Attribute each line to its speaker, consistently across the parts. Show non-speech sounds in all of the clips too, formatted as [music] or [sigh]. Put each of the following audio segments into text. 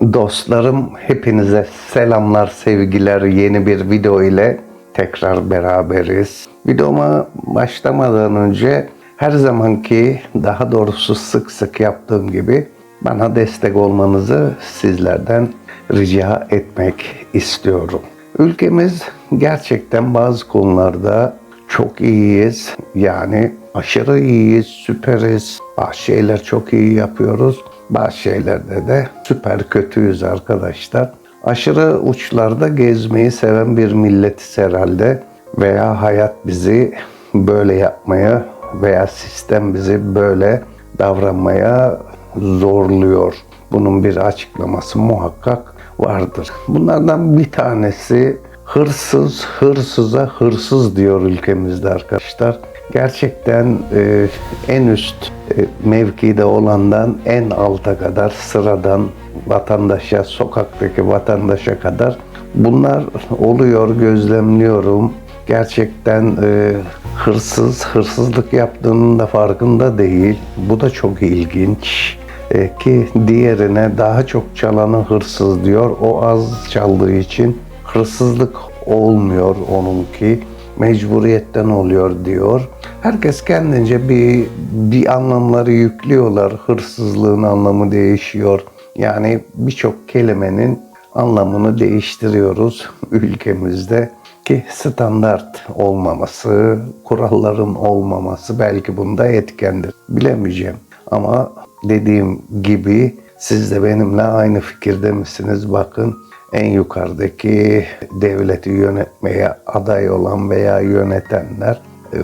Speaker 1: Dostlarım hepinize selamlar, sevgiler. Yeni bir video ile tekrar beraberiz. Videoma başlamadan önce her zamanki daha doğrusu sık sık yaptığım gibi bana destek olmanızı sizlerden rica etmek istiyorum. Ülkemiz gerçekten bazı konularda çok iyiyiz. Yani aşırı iyiyiz, süperiz. Bazı şeyler çok iyi yapıyoruz. Bazı şeylerde de süper kötüyüz arkadaşlar. Aşırı uçlarda gezmeyi seven bir milletiz herhalde. Veya hayat bizi böyle yapmaya veya sistem bizi böyle davranmaya zorluyor. Bunun bir açıklaması muhakkak vardır. Bunlardan bir tanesi hırsız, hırsıza hırsız diyor ülkemizde arkadaşlar. Gerçekten e, en üst e, mevkide olandan en alta kadar sıradan vatandaşa, sokaktaki vatandaşa kadar bunlar oluyor, gözlemliyorum. Gerçekten e, hırsız, hırsızlık yaptığının da farkında değil. Bu da çok ilginç. E, ki diğerine daha çok çalanı hırsız diyor. O az çaldığı için hırsızlık olmuyor onunki. Mecburiyetten oluyor diyor. Herkes kendince bir, bir anlamları yüklüyorlar. Hırsızlığın anlamı değişiyor. Yani birçok kelimenin anlamını değiştiriyoruz ülkemizde ki standart olmaması, kuralların olmaması belki bunda etkendir. Bilemeyeceğim. Ama dediğim gibi siz de benimle aynı fikirde misiniz? Bakın en yukarıdaki devleti yönetmeye aday olan veya yönetenler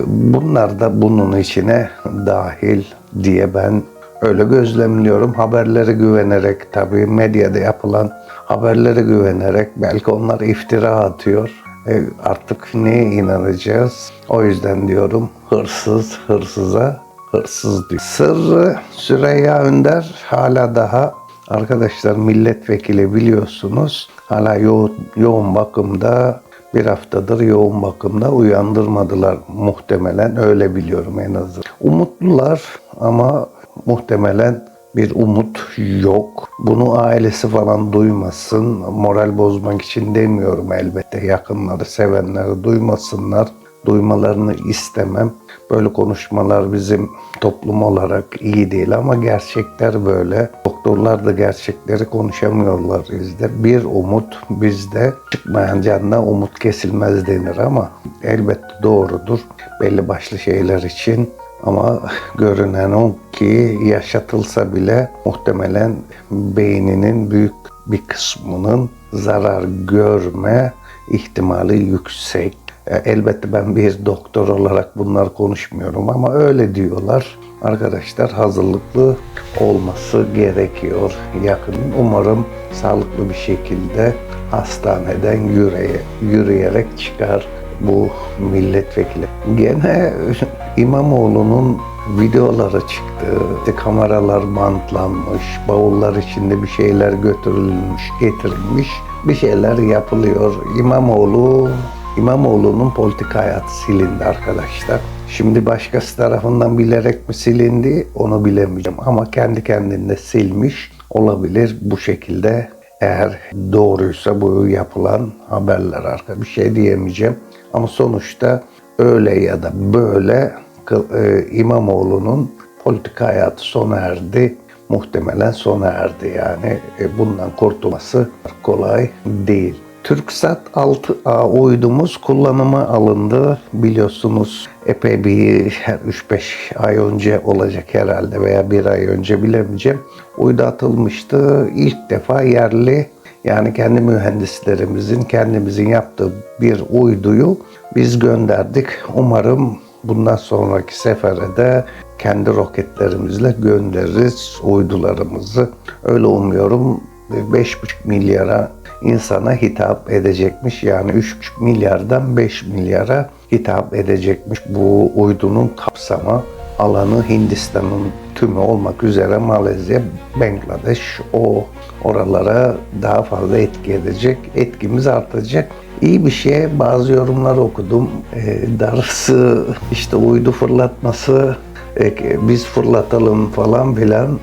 Speaker 1: bunlar da bunun içine dahil diye ben öyle gözlemliyorum. Haberlere güvenerek tabii medyada yapılan haberlere güvenerek belki onlar iftira atıyor. E, artık neye inanacağız? O yüzden diyorum hırsız hırsıza hırsız diyor. Sırrı Süreyya Önder hala daha arkadaşlar milletvekili biliyorsunuz. Hala yoğun, yoğun bakımda bir haftadır yoğun bakımda uyandırmadılar muhtemelen öyle biliyorum en azından. Umutlular ama muhtemelen bir umut yok. Bunu ailesi falan duymasın. Moral bozmak için demiyorum elbette. Yakınları, sevenleri duymasınlar. Duymalarını istemem. Böyle konuşmalar bizim toplum olarak iyi değil ama gerçekler böyle. Doktorlar da gerçekleri konuşamıyorlar bizde. Bir umut bizde çıkmayan canına umut kesilmez denir ama elbette doğrudur. Belli başlı şeyler için ama görünen o ki yaşatılsa bile muhtemelen beyninin büyük bir kısmının zarar görme ihtimali yüksek. E, Elbette ben bir doktor olarak bunlar konuşmuyorum ama öyle diyorlar. Arkadaşlar hazırlıklı olması gerekiyor yakın. Umarım sağlıklı bir şekilde hastaneden yürüye, yürüyerek çıkar bu milletvekili. Gene [laughs] İmamoğlu'nun videoları çıktı. Kameralar bantlanmış, bavullar içinde bir şeyler götürülmüş, getirilmiş. Bir şeyler yapılıyor. İmamoğlu İmamoğlu'nun politik hayatı silindi arkadaşlar. Şimdi başkası tarafından bilerek mi silindi onu bilemeyeceğim. Ama kendi kendinde silmiş olabilir bu şekilde. Eğer doğruysa bu yapılan haberler arka bir şey diyemeyeceğim. Ama sonuçta öyle ya da böyle e, İmamoğlu'nun politik hayatı sona erdi. Muhtemelen sona erdi yani. E, bundan kurtulması kolay değil. TürkSat 6A uydumuz kullanıma alındı. Biliyorsunuz epey bir 3-5 ay önce olacak herhalde veya bir ay önce bilemeyeceğim. Uydu atılmıştı. İlk defa yerli yani kendi mühendislerimizin kendimizin yaptığı bir uyduyu biz gönderdik. Umarım bundan sonraki sefere de kendi roketlerimizle göndeririz uydularımızı. Öyle umuyorum. 5,5 milyara insana hitap edecekmiş. Yani 3,5 milyardan 5 milyara hitap edecekmiş. Bu uydunun kapsama alanı Hindistan'ın tümü olmak üzere Malezya, Bangladeş o oralara daha fazla etki edecek. Etkimiz artacak. İyi bir şey. Bazı yorumlar okudum. E, darısı işte uydu fırlatması e, biz fırlatalım falan filan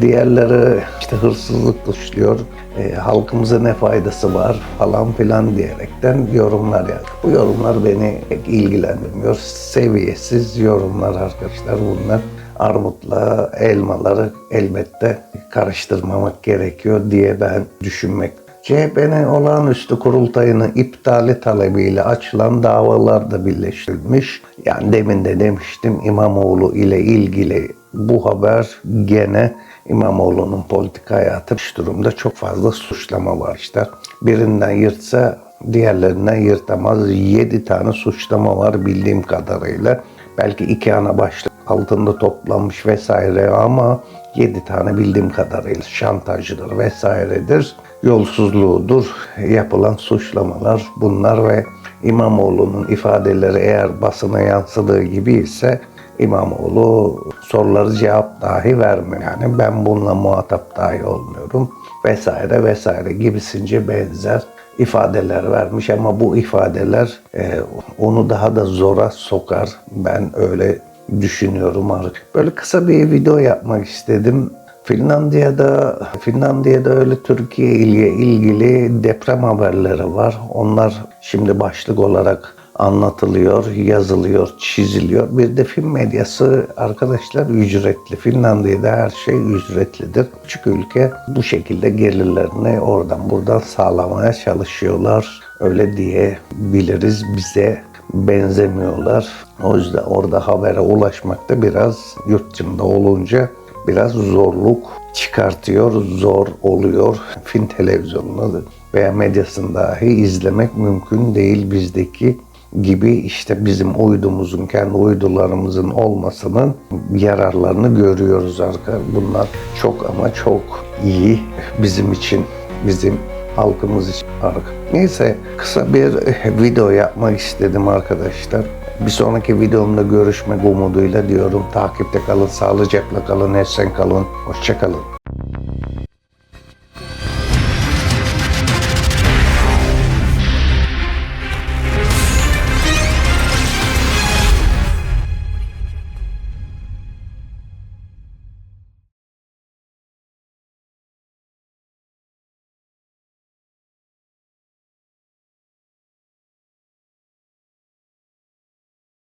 Speaker 1: diğerleri işte hırsızlık dışlıyor. E, halkımıza ne faydası var falan filan diyerekten yorumlar yazdı. Bu yorumlar beni ilgilendirmiyor. Seviyesiz yorumlar arkadaşlar bunlar. Armutla elmaları elbette karıştırmamak gerekiyor diye ben düşünmek CHP'nin olağanüstü kurultayının iptali talebiyle açılan davalar da birleştirilmiş. Yani demin de demiştim İmamoğlu ile ilgili bu haber gene İmamoğlu'nun politik hayatı dış durumda çok fazla suçlama var işte. Birinden yırtsa diğerlerinden yırtamaz. 7 tane suçlama var bildiğim kadarıyla. Belki iki ana başlık altında toplanmış vesaire ama 7 tane bildiğim kadarıyla şantajıdır vesairedir. Yolsuzluğudur. Yapılan suçlamalar bunlar ve İmamoğlu'nun ifadeleri eğer basına yansıdığı gibi ise İmamoğlu soruları cevap dahi vermiyor. Yani ben bununla muhatap dahi olmuyorum vesaire vesaire gibisince benzer ifadeler vermiş ama bu ifadeler e, onu daha da zora sokar. Ben öyle düşünüyorum artık. Böyle kısa bir video yapmak istedim. Finlandiya'da Finlandiya'da öyle Türkiye ile ilgili deprem haberleri var. Onlar şimdi başlık olarak anlatılıyor, yazılıyor, çiziliyor. Bir de film medyası arkadaşlar ücretli. Finlandiya'da her şey ücretlidir. Küçük ülke bu şekilde gelirlerini oradan buradan sağlamaya çalışıyorlar. Öyle diyebiliriz bize benzemiyorlar. O yüzden orada habere ulaşmakta biraz yurt dışında olunca biraz zorluk çıkartıyor, zor oluyor. Fin televizyonunu veya medyasını dahi izlemek mümkün değil bizdeki gibi işte bizim uydumuzun, kendi uydularımızın olmasının yararlarını görüyoruz arka. Bunlar çok ama çok iyi bizim için, bizim halkımız için arka. Neyse kısa bir video yapmak istedim arkadaşlar. Bir sonraki videomda görüşmek umuduyla diyorum. Takipte kalın, sağlıcakla kalın, esen kalın. Hoşça kalın.